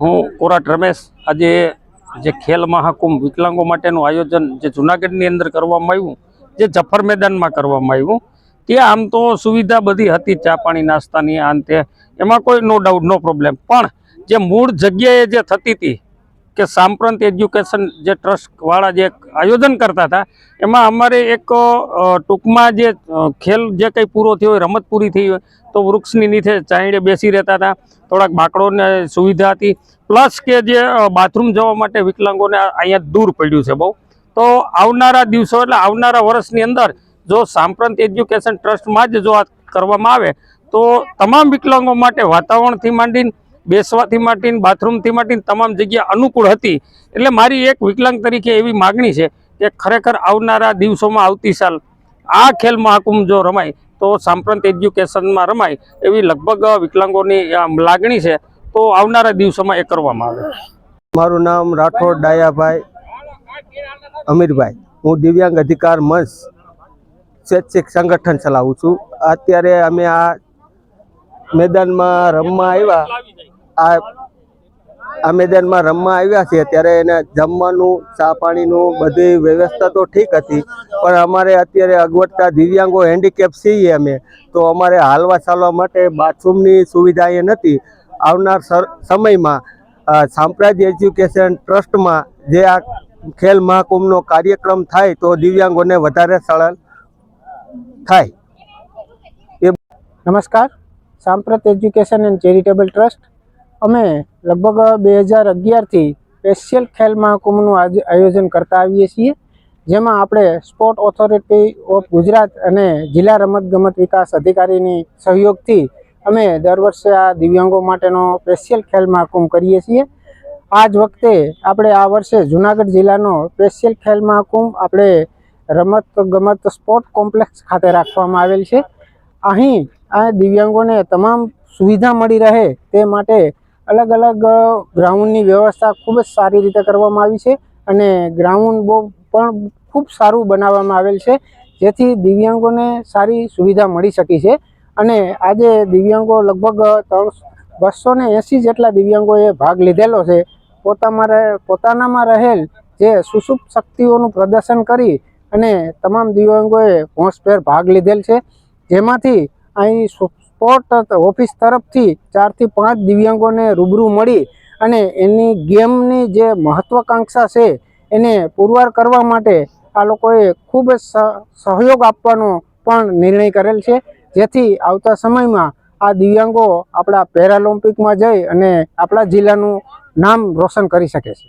હું કોરાટ રમેશ. આજે જે ખેલ મહાકુંભ વિકલાંગો માટેનું આયોજન જે જુનાગઢની અંદર કરવામાં આવ્યું, જે જફર મેદાનમાં કરવામાં આવ્યું, ત્યાં આમ તો સુવિધા બધી હતી, ચા પાણી, નાસ્તાની, આ ને એમાં કોઈ નો ડાઉટ નો પ્રોબ્લેમ પણ જે મૂળ જગ્યાએ જે થતી હતી કે સાંપ્રત એજ્યુકેશન જે ટ્રસ્ટવાળા જે આયોજન કરતા હતા, એમાં અમારે એક ટૂંકમાં જે ખેલ જે કંઈ પૂરો થયો હોય, રમત પૂરી થઈ હોય, તો વૃક્ષની નીચે ચાઈડે બેસી રહેતા હતા, થોડાક બાકડોને સુવિધા હતી, પ્લસ કે જે બાથરૂમ જવા માટે વિકલાંગોને અહીંયા દૂર પડ્યું છે બહુ. તો આવનારા દિવસો એટલે આવનારા વર્ષની અંદર, જો સાંપ્રત એજ્યુકેશન ટ્રસ્ટમાં જ જો આ કરવામાં આવે, તો તમામ વિકલાંગો માટે વાતાવરણથી માંડીને બેસવાથી માંડીને, બાથરૂમથી માંડીને તમામ જગ્યા અનુકૂળ હતી. એટલે મારી એક વિકલાંગ તરીકે એવી માગણી છે કે ખરેખર આવનારા દિવસોમાં આવતી સાલ આ ખેલ મહાકુંભ જો રમાય, તો સાંપ્રત એજ્યુકેશનમાં રમાય એવી લગભગ વિકલાંગોની લાગણી છે, તો આવનારા દિવસોમાં એ કરવામાં આવે. મારું નામ રાઠોડ ડાયાભાઈ અમીરભાઈ. હું દિવ્યાંગ અધિકાર મંચ સ્વૈચ્છિક સંગઠન ચલાવું છું. અત્યારે અમે આ મેદાનમાં રમવા આવ્યા. આ આ મેદાનમાં રમવા આવ્યા છીએ. ત્યારે એને જમવાનું ચા પાણીનું બધી વ્યવસ્થા તો ઠીક હતી પણ અમારે અત્યારે અગવડતા દિવ્યાંગો હેન્ડીકેપ છીએ અમે. તો અમારે હાલવા ચાલવા માટે બાથરૂમની સુવિધા એ નથી. આવનાર સમયમાં અ, સાંપ્રદાય એજ્યુકેશન ટ્રસ્ટમાં જે આ ખેલ મહાકુંભનો કાર્યક્રમ થાય તો દિવ્યાંગોને વધારે સરળ થાય. નમસ્કાર. સાંપ્રત એજ્યુકેશન એન્ડ ચેરિટેબલ ટ્રસ્ટ અમે લગભગ બે હજાર અગિયારથી સ્પેશિયલ ખેલ મહાકુંભનું આયોજન કરતા આવીએ છીએ. જેમાં આપણે સ્પોર્ટ ઓથોરિટી ઓફ ગુજરાત અને જિલ્લા રમતગમત વિકાસ અધિકારીની સહયોગથી અમે દર વર્ષે આ દિવ્યાંગો માટેનો સ્પેશિયલ ખેલ મહાકુંભ કરીએ છીએ. આ જ વખતે આપણે આ વર્ષે જુનાગઢ જિલ્લાનો સ્પેશિયલ ખેલ મહાકુંભ આપણે રમત ગમત સ્પોર્ટ કોમ્પ્લેક્સ ખાતે રાખવામાં આવેલ છે. અહીં આ દિવ્યાંગોને તમામ સુવિધા મળી રહે તે માટે અલગ અલગ ગ્રાઉન્ડની વ્યવસ્થા ખૂબ જ સારી રીતે કરવામાં આવી છે અને ગ્રાઉન્ડ બહુ પણ ખૂબ સારું બનાવવામાં આવેલ છે, જેથી દિવ્યાંગોને સારી સુવિધા મળી શકી છે. અને આજે દિવ્યાંગો લગભગ બસો ને એંસી જેટલા દિવ્યાંગોએ ભાગ લીધેલો છે. પોતામાં રહે- પોતાનામાં રહેલ જે સુષુપ્ત શક્તિઓનું પ્રદર્શન કરી અને તમામ દિવ્યાંગોએ હોંશભેર ભાગ લીધેલ છે. જેમાંથી અહીં સ્પોર્ટ ઓફિસ તરફથી ચારથી પાંચ દિવ્યાંગોને રૂબરૂ મળી અને એની ગેમની જે મહત્વાકાંક્ષા છે એને પુરવાર કરવા માટે આ લોકોએ ખૂબ જ સહ- સહયોગ આપવાનો પણ નિર્ણય કરેલ છે. જેથી આવતા સમયમાં આ દિવ્યાંગો આપણા પેરાલિમ્પિકમાં જઈ અને આપણા જિલ્લાનું નામ રોશન કરી શકે છે.